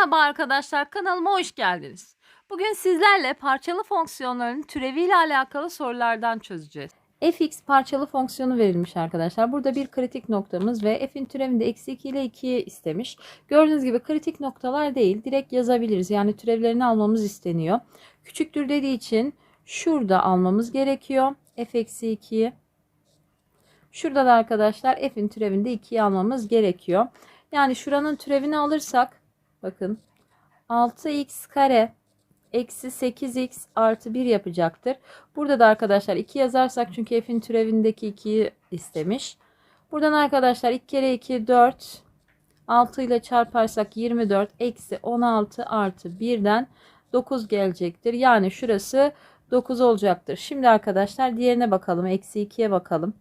Merhaba arkadaşlar kanalıma hoş geldiniz. Bugün sizlerle parçalı fonksiyonların türeviyle alakalı sorulardan çözeceğiz. fx parçalı fonksiyonu verilmiş arkadaşlar. Burada bir kritik noktamız ve f'in türevinde eksi 2 ile 2'yi istemiş. Gördüğünüz gibi kritik noktalar değil direkt yazabiliriz. Yani türevlerini almamız isteniyor. Küçüktür dediği için şurada almamız gerekiyor. f eksi 2'yi. Şurada da arkadaşlar f'in türevinde 2'yi almamız gerekiyor. Yani şuranın türevini alırsak bakın 6x kare eksi 8x artı 1 yapacaktır. Burada da arkadaşlar 2 yazarsak çünkü f'in türevindeki 2'yi istemiş. Buradan arkadaşlar 2 kere 2 4 6 ile çarparsak 24 eksi 16 artı 1'den 9 gelecektir. Yani şurası 9 olacaktır. Şimdi arkadaşlar diğerine bakalım. Eksi 2'ye bakalım.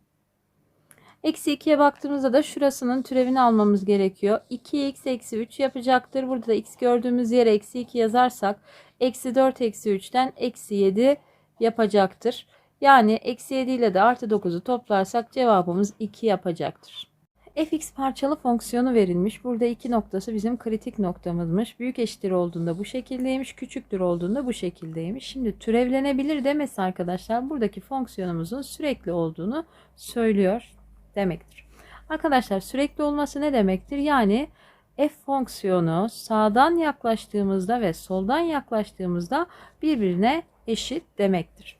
Eksi 2'ye baktığımızda da şurasının türevini almamız gerekiyor. 2x eksi 3 yapacaktır. Burada da x gördüğümüz yere eksi 2 yazarsak eksi 4 eksi 3'ten eksi 7 yapacaktır. Yani eksi 7 ile de artı 9'u toplarsak cevabımız 2 yapacaktır. fx parçalı fonksiyonu verilmiş. Burada iki noktası bizim kritik noktamızmış. Büyük eşittir olduğunda bu şekildeymiş. Küçüktür olduğunda bu şekildeymiş. Şimdi türevlenebilir demesi arkadaşlar buradaki fonksiyonumuzun sürekli olduğunu söylüyor demektir. Arkadaşlar sürekli olması ne demektir? Yani f fonksiyonu sağdan yaklaştığımızda ve soldan yaklaştığımızda birbirine eşit demektir.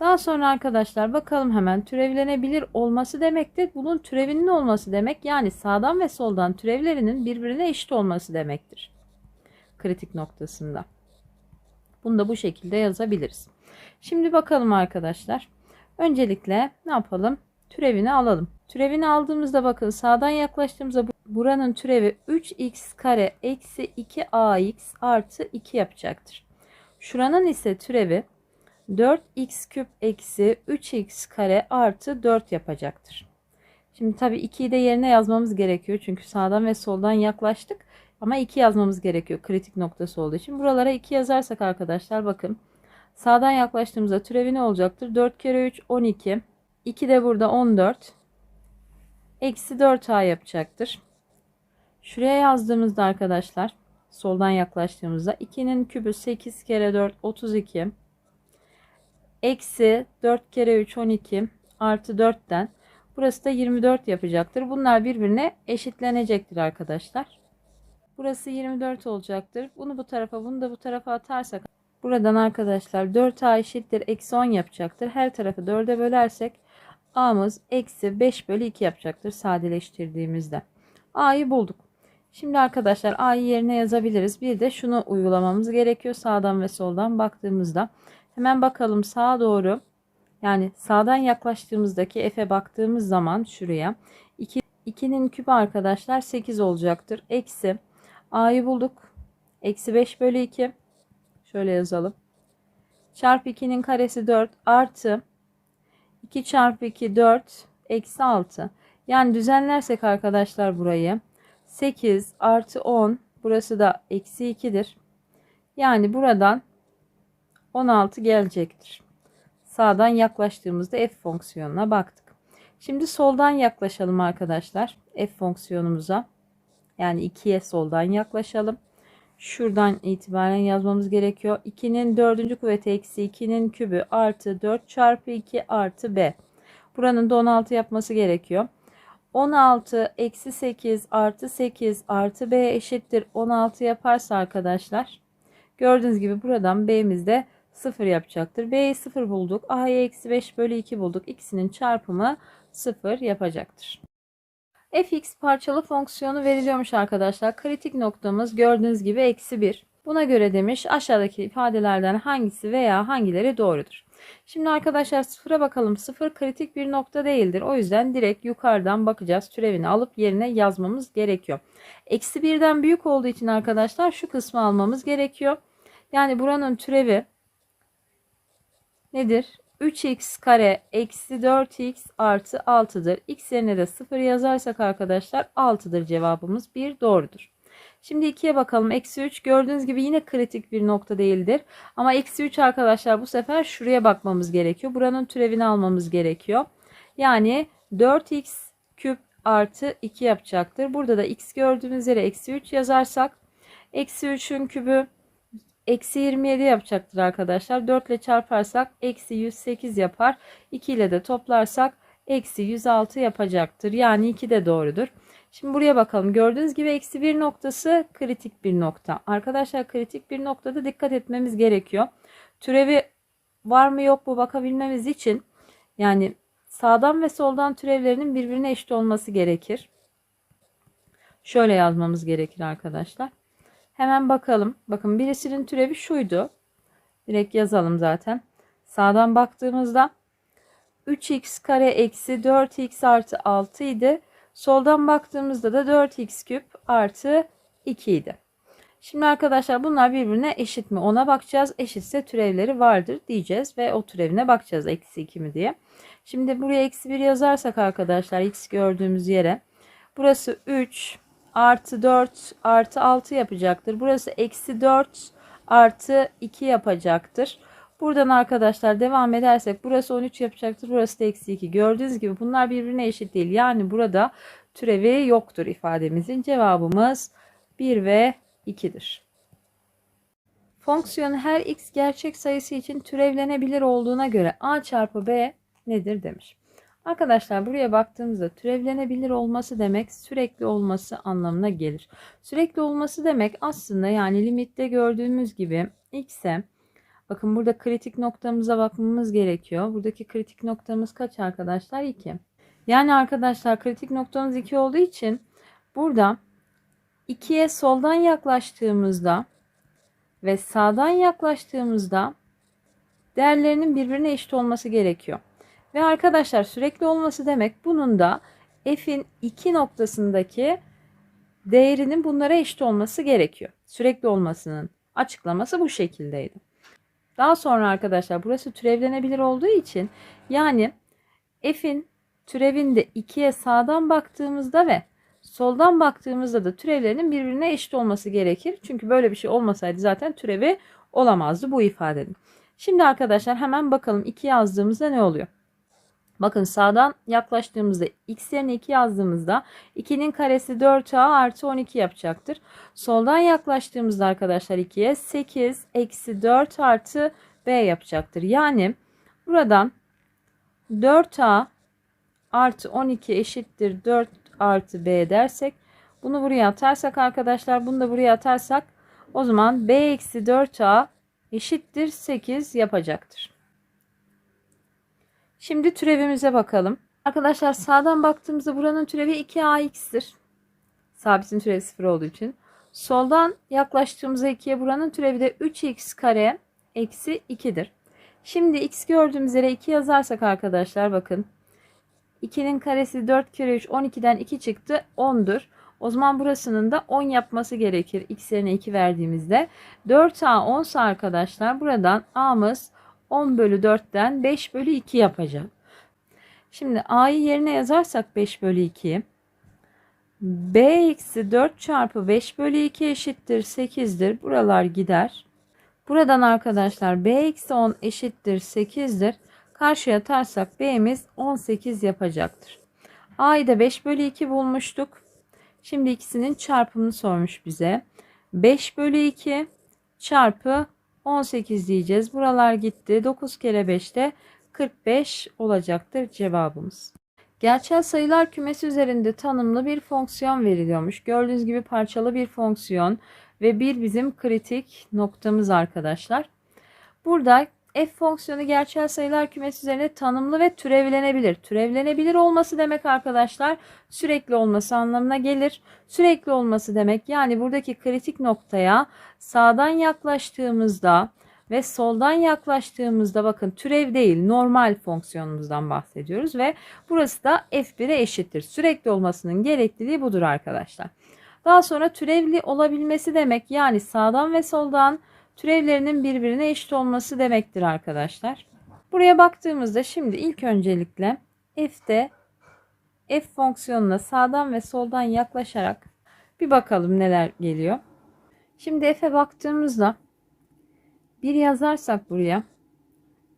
Daha sonra arkadaşlar bakalım hemen türevlenebilir olması demektir. Bunun türevinin olması demek yani sağdan ve soldan türevlerinin birbirine eşit olması demektir. Kritik noktasında. Bunu da bu şekilde yazabiliriz. Şimdi bakalım arkadaşlar. Öncelikle ne yapalım? Türevini alalım. Türevini aldığımızda bakın sağdan yaklaştığımızda buranın türevi 3x kare eksi 2ax artı 2 yapacaktır. Şuranın ise türevi 4x küp eksi 3x kare artı 4 yapacaktır. Şimdi tabi 2'yi de yerine yazmamız gerekiyor. Çünkü sağdan ve soldan yaklaştık. Ama 2 yazmamız gerekiyor kritik noktası olduğu için. Buralara 2 yazarsak arkadaşlar bakın. Sağdan yaklaştığımızda türevi ne olacaktır? 4 kere 3 12. 2 de burada 14. Eksi 4a yapacaktır. Şuraya yazdığımızda arkadaşlar soldan yaklaştığımızda 2'nin kübü 8 kere 4 32. Eksi 4 kere 3 12 artı 4'ten burası da 24 yapacaktır. Bunlar birbirine eşitlenecektir arkadaşlar. Burası 24 olacaktır. Bunu bu tarafa bunu da bu tarafa atarsak buradan arkadaşlar 4a eşittir eksi 10 yapacaktır. Her tarafı 4'e bölersek a'mız eksi 5 bölü 2 yapacaktır sadeleştirdiğimizde. a'yı bulduk. Şimdi arkadaşlar a'yı yerine yazabiliriz. Bir de şunu uygulamamız gerekiyor sağdan ve soldan baktığımızda. Hemen bakalım sağa doğru. Yani sağdan yaklaştığımızdaki f'e baktığımız zaman şuraya 2, 2'nin küpü arkadaşlar 8 olacaktır. Eksi a'yı bulduk. Eksi 5 bölü 2. Şöyle yazalım. Çarpı 2'nin karesi 4 artı 2 çarpı 2 4 eksi 6. Yani düzenlersek arkadaşlar burayı 8 artı 10 burası da eksi 2'dir. Yani buradan 16 gelecektir. Sağdan yaklaştığımızda f fonksiyonuna baktık. Şimdi soldan yaklaşalım arkadaşlar. f fonksiyonumuza. Yani 2'ye soldan yaklaşalım. Şuradan itibaren yazmamız gerekiyor. 2'nin 4. kuvveti eksi 2'nin kübü artı 4 çarpı 2 artı b. Buranın da 16 yapması gerekiyor. 16 eksi 8 artı 8 artı b eşittir 16 yaparsa arkadaşlar. Gördüğünüz gibi buradan b'miz de 0 yapacaktır. B'yi 0 bulduk. A'yı eksi 5 bölü 2 bulduk. İkisinin çarpımı 0 yapacaktır. Fx parçalı fonksiyonu veriliyormuş arkadaşlar. Kritik noktamız gördüğünüz gibi eksi 1. Buna göre demiş aşağıdaki ifadelerden hangisi veya hangileri doğrudur. Şimdi arkadaşlar sıfıra bakalım. Sıfır kritik bir nokta değildir. O yüzden direkt yukarıdan bakacağız. Türevini alıp yerine yazmamız gerekiyor. Eksi birden büyük olduğu için arkadaşlar şu kısmı almamız gerekiyor. Yani buranın türevi nedir? 3x kare eksi 4x artı 6'dır. x yerine de 0 yazarsak arkadaşlar 6'dır cevabımız 1 doğrudur. Şimdi 2'ye bakalım. Eksi 3 gördüğünüz gibi yine kritik bir nokta değildir. Ama eksi 3 arkadaşlar bu sefer şuraya bakmamız gerekiyor. Buranın türevini almamız gerekiyor. Yani 4x küp artı 2 yapacaktır. Burada da x gördüğümüz yere eksi 3 yazarsak Eksi 3'ün kübü eksi 27 yapacaktır arkadaşlar. 4 ile çarparsak eksi 108 yapar. 2 ile de toplarsak eksi 106 yapacaktır. Yani 2 de doğrudur. Şimdi buraya bakalım. Gördüğünüz gibi eksi bir noktası kritik bir nokta. Arkadaşlar kritik bir noktada dikkat etmemiz gerekiyor. Türevi var mı yok mu bakabilmemiz için yani sağdan ve soldan türevlerinin birbirine eşit olması gerekir. Şöyle yazmamız gerekir arkadaşlar. Hemen bakalım. Bakın birisinin türevi şuydu. Direkt yazalım zaten. Sağdan baktığımızda 3x kare eksi 4x artı 6 idi. Soldan baktığımızda da 4x küp artı 2 idi. Şimdi arkadaşlar bunlar birbirine eşit mi? Ona bakacağız. Eşitse türevleri vardır diyeceğiz ve o türevine bakacağız eksi 2 mi diye. Şimdi buraya eksi 1 yazarsak arkadaşlar x gördüğümüz yere burası 3 artı 4 artı 6 yapacaktır. Burası eksi 4 artı 2 yapacaktır. Buradan arkadaşlar devam edersek burası 13 yapacaktır. Burası da eksi 2. Gördüğünüz gibi bunlar birbirine eşit değil. Yani burada türevi yoktur ifademizin. Cevabımız 1 ve 2'dir. Fonksiyon her x gerçek sayısı için türevlenebilir olduğuna göre a çarpı b nedir demiş. Arkadaşlar buraya baktığımızda türevlenebilir olması demek sürekli olması anlamına gelir. Sürekli olması demek aslında yani limitte gördüğümüz gibi x'e bakın burada kritik noktamıza bakmamız gerekiyor. Buradaki kritik noktamız kaç arkadaşlar? 2. Yani arkadaşlar kritik noktamız 2 olduğu için burada 2'ye soldan yaklaştığımızda ve sağdan yaklaştığımızda değerlerinin birbirine eşit olması gerekiyor. Ve arkadaşlar sürekli olması demek bunun da f'in 2 noktasındaki değerinin bunlara eşit olması gerekiyor. Sürekli olmasının açıklaması bu şekildeydi. Daha sonra arkadaşlar burası türevlenebilir olduğu için yani f'in türevinde 2'ye sağdan baktığımızda ve soldan baktığımızda da türevlerinin birbirine eşit olması gerekir. Çünkü böyle bir şey olmasaydı zaten türevi olamazdı bu ifadenin. Şimdi arkadaşlar hemen bakalım 2 yazdığımızda ne oluyor? Bakın sağdan yaklaştığımızda x yerine 2 yazdığımızda 2'nin karesi 4a artı 12 yapacaktır. Soldan yaklaştığımızda arkadaşlar 2'ye 8 eksi 4 artı b yapacaktır. Yani buradan 4a artı 12 eşittir 4 artı b dersek bunu buraya atarsak arkadaşlar bunu da buraya atarsak o zaman b eksi 4a eşittir 8 yapacaktır. Şimdi türevimize bakalım. Arkadaşlar sağdan baktığımızda buranın türevi 2ax'tir. Sabitin türevi 0 olduğu için. Soldan yaklaştığımızda 2'ye buranın türevi de 3x kare eksi 2'dir. Şimdi x gördüğümüz yere 2 yazarsak arkadaşlar bakın. 2'nin karesi 4 kere 3 12'den 2 çıktı 10'dur. O zaman burasının da 10 yapması gerekir. X yerine 2 verdiğimizde. 4A 10 ise arkadaşlar buradan A'mız 10 bölü 4'ten 5 bölü 2 yapacak. Şimdi A'yı yerine yazarsak 5 bölü 2. B eksi 4 çarpı 5 bölü 2 eşittir 8'dir. Buralar gider. Buradan arkadaşlar B eksi 10 eşittir 8'dir. Karşıya atarsak B'miz 18 yapacaktır. A'yı da 5 bölü 2 bulmuştuk. Şimdi ikisinin çarpımını sormuş bize. 5 bölü 2 çarpı 18 diyeceğiz. Buralar gitti. 9 kere 5 de 45 olacaktır cevabımız. Gerçel sayılar kümesi üzerinde tanımlı bir fonksiyon veriliyormuş. Gördüğünüz gibi parçalı bir fonksiyon ve bir bizim kritik noktamız arkadaşlar. Burada f fonksiyonu gerçel sayılar kümesi üzerine tanımlı ve türevlenebilir. Türevlenebilir olması demek arkadaşlar sürekli olması anlamına gelir. Sürekli olması demek yani buradaki kritik noktaya sağdan yaklaştığımızda ve soldan yaklaştığımızda bakın türev değil normal fonksiyonumuzdan bahsediyoruz ve burası da f1'e eşittir. Sürekli olmasının gerekliliği budur arkadaşlar. Daha sonra türevli olabilmesi demek yani sağdan ve soldan türevlerinin birbirine eşit olması demektir arkadaşlar. Buraya baktığımızda şimdi ilk öncelikle f'de f fonksiyonuna sağdan ve soldan yaklaşarak bir bakalım neler geliyor. Şimdi f'e baktığımızda bir yazarsak buraya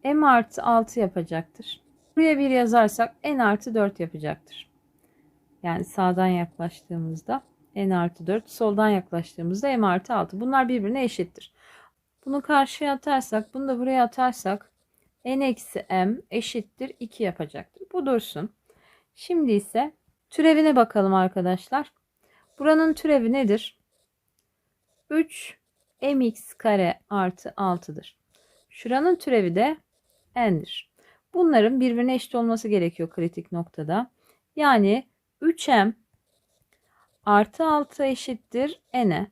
m artı 6 yapacaktır. Buraya bir yazarsak n artı 4 yapacaktır. Yani sağdan yaklaştığımızda. n artı 4. Soldan yaklaştığımızda m artı 6. Bunlar birbirine eşittir. Bunu karşıya atarsak, bunu da buraya atarsak n eksi m eşittir 2 yapacaktır. Bu dursun. Şimdi ise türevine bakalım arkadaşlar. Buranın türevi nedir? 3 mx kare artı 6'dır. Şuranın türevi de n'dir. Bunların birbirine eşit olması gerekiyor kritik noktada. Yani 3m artı 6 eşittir n'e.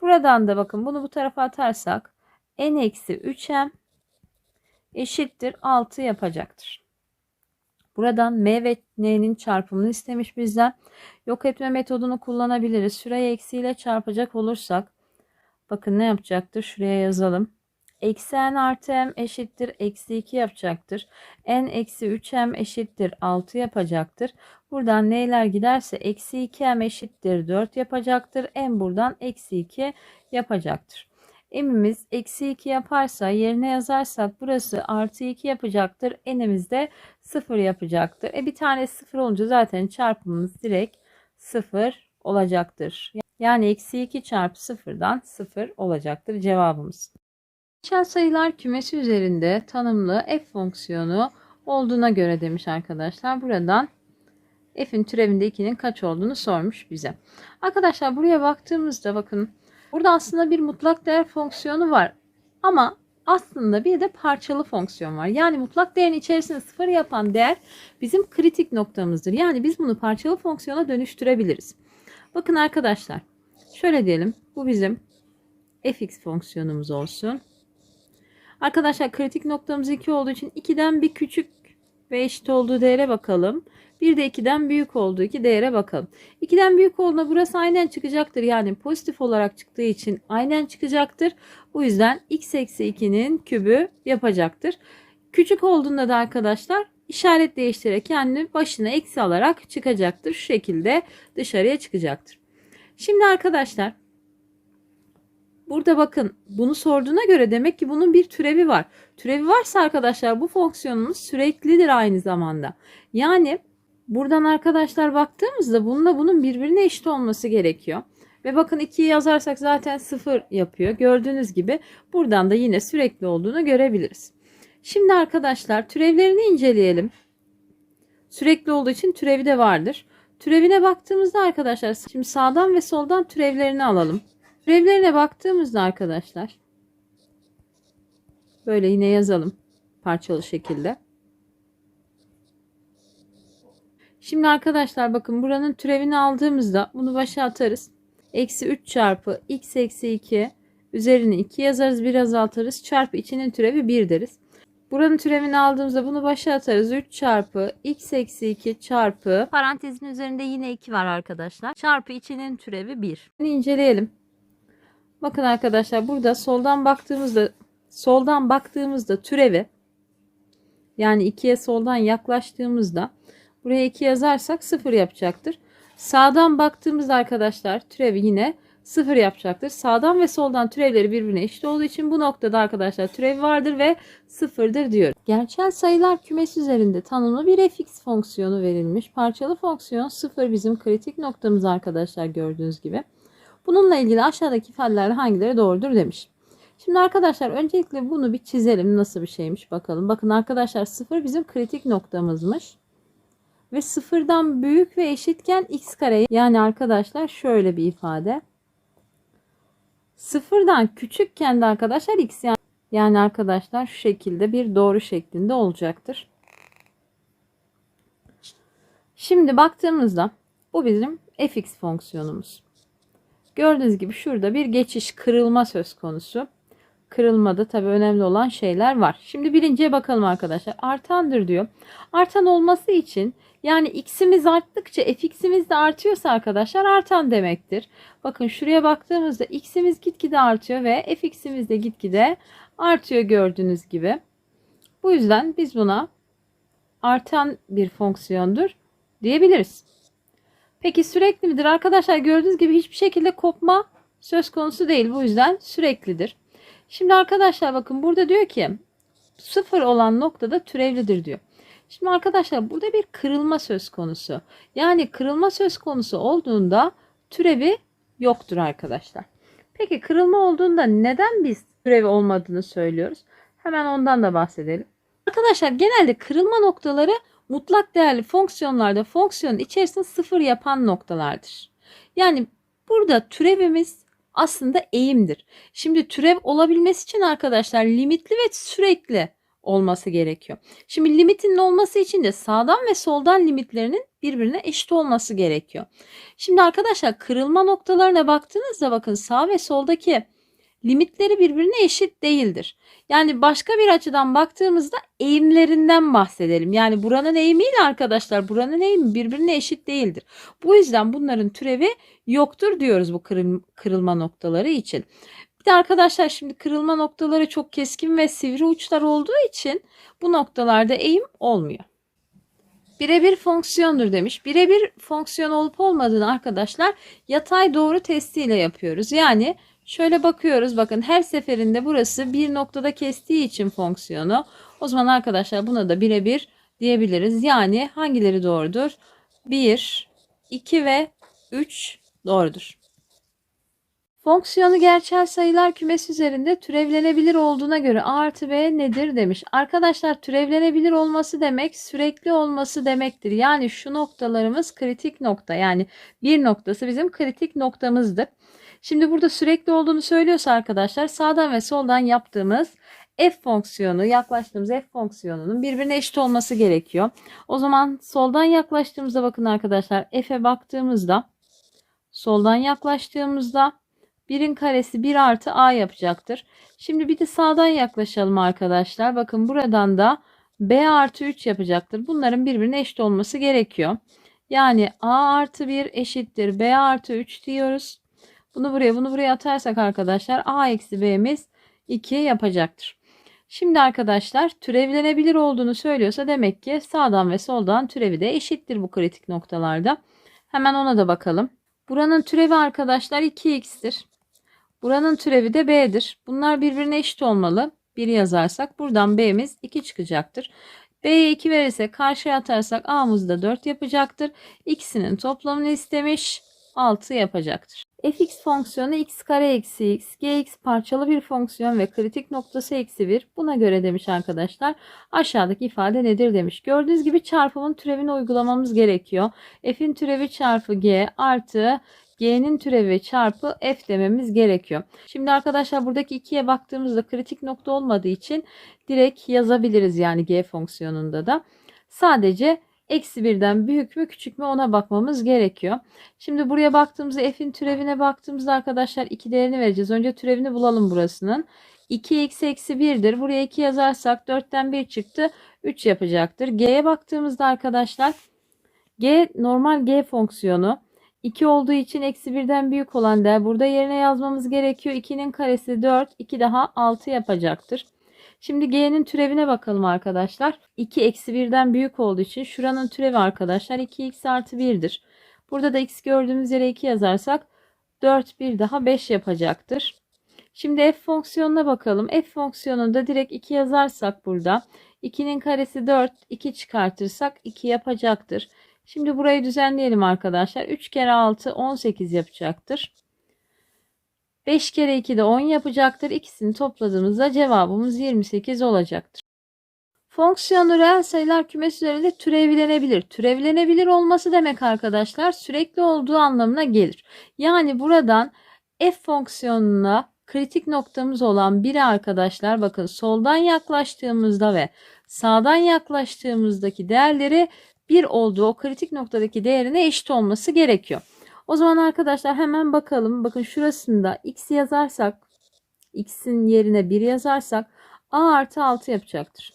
Buradan da bakın bunu bu tarafa atarsak n eksi 3m eşittir 6 yapacaktır. Buradan m ve n'nin çarpımını istemiş bizden. Yok etme metodunu kullanabiliriz. Şuraya eksiyle çarpacak olursak bakın ne yapacaktır? Şuraya yazalım. Eksi n artı m eşittir eksi 2 yapacaktır. n eksi 3m eşittir 6 yapacaktır. Buradan n'ler giderse eksi 2m eşittir 4 yapacaktır. n buradan eksi 2 yapacaktır. M'imiz eksi 2 yaparsa yerine yazarsak burası artı 2 yapacaktır. N'imiz de 0 yapacaktır. E bir tane 0 olunca zaten çarpımımız direkt 0 olacaktır. Yani eksi 2 çarpı 0'dan 0 olacaktır cevabımız. Geçen sayılar kümesi üzerinde tanımlı f fonksiyonu olduğuna göre demiş arkadaşlar. Buradan f'in türevinde 2'nin kaç olduğunu sormuş bize. Arkadaşlar buraya baktığımızda bakın burada aslında bir mutlak değer fonksiyonu var. Ama aslında bir de parçalı fonksiyon var. Yani mutlak değerin içerisinde sıfır yapan değer bizim kritik noktamızdır. Yani biz bunu parçalı fonksiyona dönüştürebiliriz. Bakın arkadaşlar şöyle diyelim bu bizim fx fonksiyonumuz olsun. Arkadaşlar kritik noktamız 2 olduğu için 2'den bir küçük ve eşit olduğu değere bakalım. Bir de 2'den büyük olduğu iki değere bakalım. 2'den büyük olduğunda burası aynen çıkacaktır. Yani pozitif olarak çıktığı için aynen çıkacaktır. Bu yüzden x eksi 2'nin kübü yapacaktır. Küçük olduğunda da arkadaşlar işaret değiştirerek kendini başına eksi alarak çıkacaktır. Şu şekilde dışarıya çıkacaktır. Şimdi arkadaşlar Burada bakın bunu sorduğuna göre demek ki bunun bir türevi var. Türevi varsa arkadaşlar bu fonksiyonumuz süreklidir aynı zamanda. Yani buradan arkadaşlar baktığımızda bununla bunun birbirine eşit olması gerekiyor. Ve bakın 2'yi yazarsak zaten 0 yapıyor. Gördüğünüz gibi buradan da yine sürekli olduğunu görebiliriz. Şimdi arkadaşlar türevlerini inceleyelim. Sürekli olduğu için türevi de vardır. Türevine baktığımızda arkadaşlar şimdi sağdan ve soldan türevlerini alalım. Türevlerine baktığımızda arkadaşlar böyle yine yazalım parçalı şekilde. Şimdi arkadaşlar bakın buranın türevini aldığımızda bunu başa atarız. Eksi 3 çarpı x eksi 2 üzerine 2 yazarız bir azaltırız çarpı içinin türevi 1 deriz. Buranın türevini aldığımızda bunu başa atarız. 3 çarpı x eksi 2 çarpı parantezin üzerinde yine 2 var arkadaşlar. Çarpı içinin türevi 1. İnceleyelim. Bakın arkadaşlar burada soldan baktığımızda soldan baktığımızda türevi yani 2'ye soldan yaklaştığımızda buraya 2 yazarsak 0 yapacaktır. Sağdan baktığımızda arkadaşlar türevi yine 0 yapacaktır. Sağdan ve soldan türevleri birbirine eşit olduğu için bu noktada arkadaşlar türev vardır ve 0'dır diyor. Gerçel sayılar kümesi üzerinde tanımlı bir fx fonksiyonu verilmiş. Parçalı fonksiyon 0 bizim kritik noktamız arkadaşlar gördüğünüz gibi. Bununla ilgili aşağıdaki ifadeler hangileri doğrudur demiş. Şimdi arkadaşlar öncelikle bunu bir çizelim. Nasıl bir şeymiş bakalım. Bakın arkadaşlar 0 bizim kritik noktamızmış. Ve sıfırdan büyük ve eşitken x kare. Yani arkadaşlar şöyle bir ifade. Sıfırdan küçükken de arkadaşlar x yani, yani arkadaşlar şu şekilde bir doğru şeklinde olacaktır. Şimdi baktığımızda bu bizim fx fonksiyonumuz. Gördüğünüz gibi şurada bir geçiş kırılma söz konusu. Kırılmada tabi önemli olan şeyler var. Şimdi birinciye bakalım arkadaşlar. Artandır diyor. Artan olması için yani x'imiz arttıkça fx'imiz de artıyorsa arkadaşlar artan demektir. Bakın şuraya baktığımızda x'imiz gitgide artıyor ve fx'imiz de gitgide artıyor gördüğünüz gibi. Bu yüzden biz buna artan bir fonksiyondur diyebiliriz. Peki sürekli midir? Arkadaşlar gördüğünüz gibi hiçbir şekilde kopma söz konusu değil. Bu yüzden süreklidir. Şimdi arkadaşlar bakın burada diyor ki sıfır olan noktada türevlidir diyor. Şimdi arkadaşlar burada bir kırılma söz konusu. Yani kırılma söz konusu olduğunda türevi yoktur arkadaşlar. Peki kırılma olduğunda neden biz türevi olmadığını söylüyoruz? Hemen ondan da bahsedelim. Arkadaşlar genelde kırılma noktaları mutlak değerli fonksiyonlarda fonksiyonun içerisinde sıfır yapan noktalardır. Yani burada türevimiz aslında eğimdir. Şimdi türev olabilmesi için arkadaşlar limitli ve sürekli olması gerekiyor. Şimdi limitinin olması için de sağdan ve soldan limitlerinin birbirine eşit olması gerekiyor. Şimdi arkadaşlar kırılma noktalarına baktığınızda bakın sağ ve soldaki limitleri birbirine eşit değildir. Yani başka bir açıdan baktığımızda eğimlerinden bahsedelim. Yani buranın eğimiyle arkadaşlar buranın eğimi birbirine eşit değildir. Bu yüzden bunların türevi yoktur diyoruz bu kırılma noktaları için. Bir de arkadaşlar şimdi kırılma noktaları çok keskin ve sivri uçlar olduğu için bu noktalarda eğim olmuyor. Birebir fonksiyondur demiş. Birebir fonksiyon olup olmadığını arkadaşlar yatay doğru testiyle yapıyoruz. Yani şöyle bakıyoruz bakın her seferinde burası bir noktada kestiği için fonksiyonu. O zaman arkadaşlar buna da birebir diyebiliriz. Yani hangileri doğrudur? 1, 2 ve 3 doğrudur. Fonksiyonu gerçel sayılar kümesi üzerinde türevlenebilir olduğuna göre A artı B nedir demiş. Arkadaşlar türevlenebilir olması demek sürekli olması demektir. Yani şu noktalarımız kritik nokta. Yani bir noktası bizim kritik noktamızdır. Şimdi burada sürekli olduğunu söylüyorsa arkadaşlar sağdan ve soldan yaptığımız f fonksiyonu yaklaştığımız f fonksiyonunun birbirine eşit olması gerekiyor. O zaman soldan yaklaştığımızda bakın arkadaşlar f'e baktığımızda soldan yaklaştığımızda 1'in karesi 1 artı a yapacaktır. Şimdi bir de sağdan yaklaşalım arkadaşlar. Bakın buradan da b artı 3 yapacaktır. Bunların birbirine eşit olması gerekiyor. Yani a artı 1 eşittir b artı 3 diyoruz. Bunu buraya bunu buraya atarsak arkadaşlar a eksi b'miz 2 yapacaktır. Şimdi arkadaşlar türevlenebilir olduğunu söylüyorsa demek ki sağdan ve soldan türevi de eşittir bu kritik noktalarda. Hemen ona da bakalım. Buranın türevi arkadaşlar 2x'tir. Buranın türevi de b'dir. Bunlar birbirine eşit olmalı. 1 yazarsak buradan b'miz 2 çıkacaktır. B'ye 2 verirse karşıya atarsak a'mız da 4 yapacaktır. İkisinin toplamını istemiş 6 yapacaktır. fx fonksiyonu x kare eksi x, gx parçalı bir fonksiyon ve kritik noktası eksi 1. Buna göre demiş arkadaşlar. Aşağıdaki ifade nedir demiş. Gördüğünüz gibi çarpımın türevini uygulamamız gerekiyor. f'in türevi çarpı g artı g'nin türevi çarpı f dememiz gerekiyor. Şimdi arkadaşlar buradaki 2'ye baktığımızda kritik nokta olmadığı için direkt yazabiliriz yani g fonksiyonunda da. Sadece eksi birden büyük mü küçük mü ona bakmamız gerekiyor. Şimdi buraya baktığımızda f'in türevine baktığımızda arkadaşlar 2 değerini vereceğiz. Önce türevini bulalım burasının. 2x eksi 1'dir. Buraya 2 yazarsak 4'ten 1 çıktı. 3 yapacaktır. G'ye baktığımızda arkadaşlar G normal G fonksiyonu. 2 olduğu için eksi birden büyük olan değer burada yerine yazmamız gerekiyor. 2'nin karesi 4. 2 daha 6 yapacaktır. Şimdi g'nin türevine bakalım arkadaşlar. 2 eksi 1'den büyük olduğu için şuranın türevi arkadaşlar 2x artı 1'dir. Burada da x gördüğümüz yere 2 yazarsak 4 bir daha 5 yapacaktır. Şimdi f fonksiyonuna bakalım. f fonksiyonunda direkt 2 yazarsak burada 2'nin karesi 4 2 çıkartırsak 2 yapacaktır. Şimdi burayı düzenleyelim arkadaşlar. 3 kere 6 18 yapacaktır. 5 kere 2 de 10 yapacaktır. İkisini topladığımızda cevabımız 28 olacaktır. Fonksiyonu reel sayılar kümesi üzerinde türevlenebilir. Türevlenebilir olması demek arkadaşlar sürekli olduğu anlamına gelir. Yani buradan f fonksiyonuna kritik noktamız olan biri arkadaşlar bakın soldan yaklaştığımızda ve sağdan yaklaştığımızdaki değerleri 1 olduğu o kritik noktadaki değerine eşit olması gerekiyor. O zaman arkadaşlar hemen bakalım. Bakın şurasında x yazarsak x'in yerine 1 yazarsak a artı 6 yapacaktır.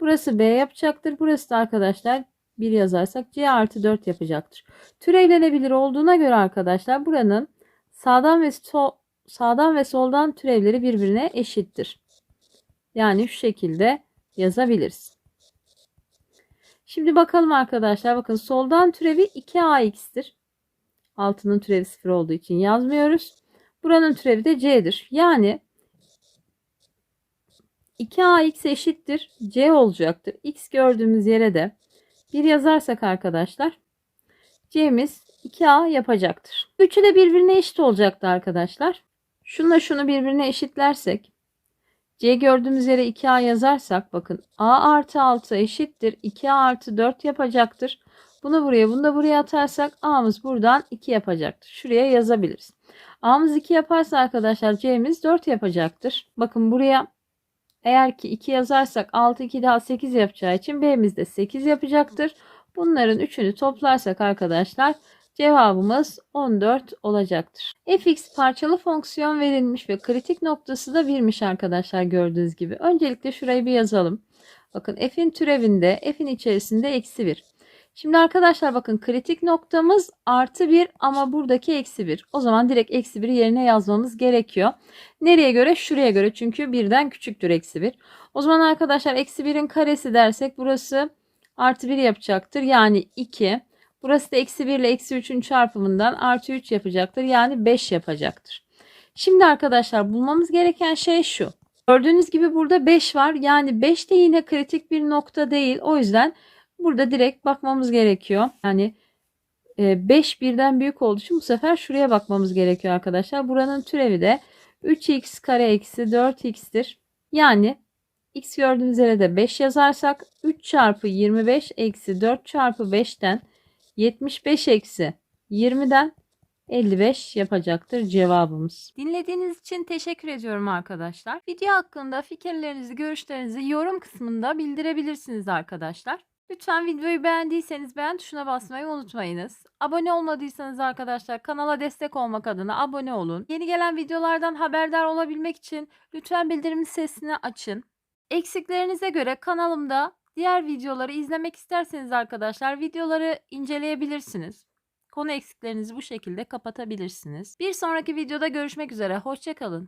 Burası b yapacaktır. Burası da arkadaşlar 1 yazarsak c artı 4 yapacaktır. Türevlenebilir olduğuna göre arkadaşlar buranın sağdan ve sol, sağdan ve soldan türevleri birbirine eşittir. Yani şu şekilde yazabiliriz. Şimdi bakalım arkadaşlar. Bakın soldan türevi 2ax'tir. Altının türevi 0 olduğu için yazmıyoruz. Buranın türevi de c'dir. Yani 2ax eşittir c olacaktır. x gördüğümüz yere de 1 yazarsak arkadaşlar C'miz 2A yapacaktır. Üçü de birbirine eşit olacaktı arkadaşlar. Şunla şunu birbirine eşitlersek C gördüğümüz yere 2A yazarsak bakın A artı 6 eşittir 2A artı 4 yapacaktır. Bunu buraya bunu da buraya atarsak A'mız buradan 2 yapacaktır. Şuraya yazabiliriz. A'mız 2 yaparsa arkadaşlar C'miz 4 yapacaktır. Bakın buraya eğer ki 2 yazarsak 6 2 daha 8 yapacağı için B'miz de 8 yapacaktır. Bunların üçünü toplarsak arkadaşlar cevabımız 14 olacaktır. fx parçalı fonksiyon verilmiş ve kritik noktası da 1'miş arkadaşlar gördüğünüz gibi. Öncelikle şurayı bir yazalım. Bakın f'in türevinde f'in içerisinde eksi 1. Şimdi arkadaşlar bakın kritik noktamız artı 1 ama buradaki eksi 1. O zaman direkt eksi 1'i yerine yazmamız gerekiyor. Nereye göre? Şuraya göre çünkü birden küçüktür eksi 1. O zaman arkadaşlar eksi 1'in karesi dersek burası artı 1 yapacaktır. Yani 2. Burası da eksi 1 ile eksi 3'ün çarpımından artı 3 yapacaktır. Yani 5 yapacaktır. Şimdi arkadaşlar bulmamız gereken şey şu. Gördüğünüz gibi burada 5 var. Yani 5 de yine kritik bir nokta değil. O yüzden burada direkt bakmamız gerekiyor. Yani 5 birden büyük olduğu için bu sefer şuraya bakmamız gerekiyor arkadaşlar. Buranın türevi de 3x kare eksi 4x'tir. Yani x gördüğümüz yere de 5 yazarsak 3 çarpı 25 eksi 4 çarpı 5'ten 75 eksi 20'den 55 yapacaktır cevabımız. Dinlediğiniz için teşekkür ediyorum arkadaşlar. Video hakkında fikirlerinizi, görüşlerinizi yorum kısmında bildirebilirsiniz arkadaşlar. Lütfen videoyu beğendiyseniz beğen tuşuna basmayı unutmayınız. Abone olmadıysanız arkadaşlar kanala destek olmak adına abone olun. Yeni gelen videolardan haberdar olabilmek için lütfen bildirim sesini açın. Eksiklerinize göre kanalımda diğer videoları izlemek isterseniz arkadaşlar videoları inceleyebilirsiniz. Konu eksiklerinizi bu şekilde kapatabilirsiniz. Bir sonraki videoda görüşmek üzere. Hoşçakalın.